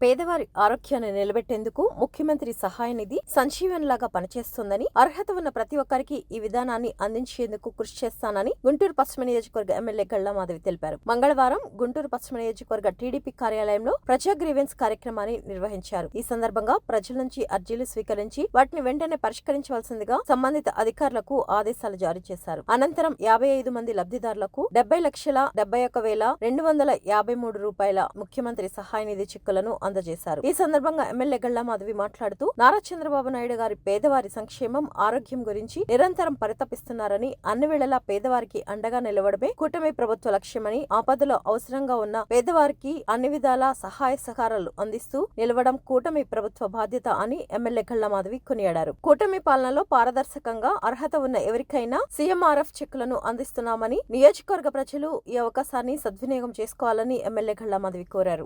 పేదవారి ఆరోగ్యాన్ని నిలబెట్టేందుకు ముఖ్యమంత్రి సహాయ నిధి సంజీవన్లాగా పనిచేస్తుందని అర్హత ఉన్న ప్రతి ఒక్కరికి ఈ విధానాన్ని అందించేందుకు కృషి చేస్తానని గుంటూరు పశ్చిమ నియోజకవర్గ ఎమ్మెల్యే గళ్ళా మాధవి తెలిపారు. మంగళవారం గుంటూరు పశ్చిమ నియోజకవర్గ టీడీపీ కార్యాలయంలో ప్రజా గ్రీవెన్స్ కార్యక్రమాన్ని నిర్వహించారు. ఈ సందర్భంగా ప్రజల నుంచి అర్జీలు స్వీకరించి వాటిని వెంటనే పరిష్కరించవలసిందిగా సంబంధిత అధికారులకు ఆదేశాలు జారీ చేశారు. అనంతరం యాభై ఐదు మంది లబ్ధిదారులకు డెబ్బై లక్షల డెబ్బై ఒక వేల రెండు వందల యాభై మూడు రూపాయల ముఖ్యమంత్రి సహాయ నిధి చిక్కులను అందజేశారు. ఈ సందర్భంగా ఎమ్మెల్యే గళ్ళా మాధవి మాట్లాడుతూ నారా చంద్రబాబు నాయుడు గారి పేదవారి సంక్షేమం ఆరోగ్యం గురించి నిరంతరం పరితపిస్తున్నారని అన్ని వేళలా పేదవారికి అండగా నిలవడమే కూటమి ప్రభుత్వ లక్ష్యమని ఆపదలో అవసరంగా ఉన్న పేదవారికి అన్ని విధాల సహాయ సహకారాలు అందిస్తూ నిలవడం కూటమి ప్రభుత్వ బాధ్యత అని ఎమ్మెల్యే గళ్ళా మాధవి కొనియాడారు. కూటమి పాలనలో పారదర్శకంగా అర్హత ఉన్న ఎవరికైనా సీఎంఆర్ఎఫ్ చెక్కులను అందిస్తున్నామని నియోజకవర్గ ప్రజలు ఈ అవకాశాన్ని సద్వినియోగం చేసుకోవాలని ఎమ్మెల్యే గళ్ళా మాధవి కోరారు.